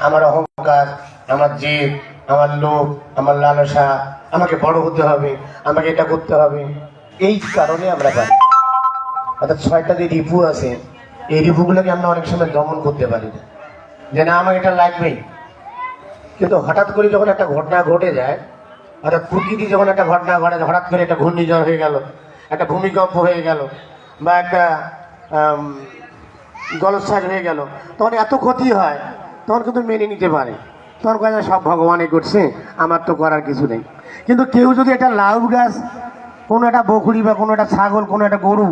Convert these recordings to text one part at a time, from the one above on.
আমার অহংকার, আমার জেদ, আমার লোভ, আমার লালসা, আমাকে বড় হতে হবে, আমাকে এটা করতে হবে। এই কারণে আমরা পারি। অর্থাৎ ছয়টা যে রিপু আছে, এই রিপুগুলোকে আমরা অনেক সময় দমন করতে পারি না। যে না আমার এটা লাগবেই। কিন্তু হঠাৎ করে যখন একটা ঘটনা ঘটে যায়, অর্থাৎ প্রকৃতি যখন একটা ঘটনা ঘটে, হঠাৎ করে একটা ঘূর্ণিঝড় হয়ে গেল, একটা ভূমিকম্প হয়ে গেল, বা একটা জলোচ্ছ্বাস হয়ে গেল, তখন এত ক্ষতি হয় তখন কিন্তু মেনে নিতে পারে। তখন যে সব ভগবানই করছে, আমার তো করার কিছু নেই। কিন্তু কেউ যদি একটা লাউ গাছ, কোনো একটা বকরি বা কোনো একটা ছাগল, কোনো একটা গরু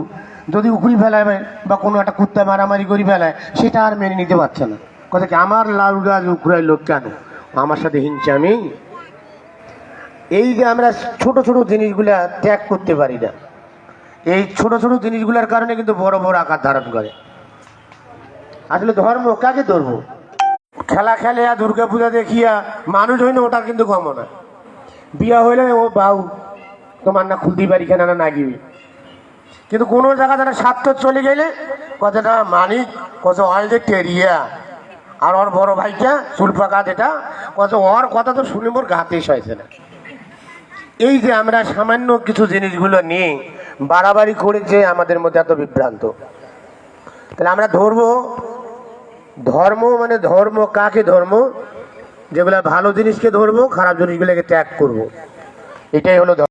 যদি উখড়ি ফেলায় বা কোনো একটা কুত্তা মারামারি করে ফেলায়, সেটা আর মেনে নিতে পারছে না। কথা কি, আমার লাউ গাছ উখড়াই লোক কেন? আমার সাথে হিংসামি এই যে আমরা ছোট ছোট জিনিসগুলা ত্যাগ করতে পারি না, এই ছোট ছোট জিনিসগুলোর কারণে কিন্তু বড় বড় আকার ধারণ করে। আসলে ধর্ম কাকে ধরবো? খেলা খেলে আর দুর্গা পূজা দেখিয়া মানুষ হইলে ওটা কিন্তু কম না। বিয়া হইলে ও বাউ, তোমার না খুলতেই পারি কেন না গিবি কিন্তু কোনো জায়গা যারা স্বার্থ চলে গেলে কথাটা মানিক কত হয় যে টেরিয়া। আর ওর বড় ভাইটা চুল পাকা যেটা, কত ওর কথা তো শুনে মোর গাতে হয়েছে না। এই যে আমরা সামান্য কিছু জিনিসগুলো নিয়ে বাড়াবাড়ি করেছে আমাদের মধ্যে এত বিভ্রান্ত। তাহলে আমরা ধরবো ধর্ম মানে ধর্ম, কাকে ধর্ম? যেগুলো ভালো জিনিসকে ধরবো, খারাপ জিনিসগুলোকে ত্যাগ করব। এটাই হলো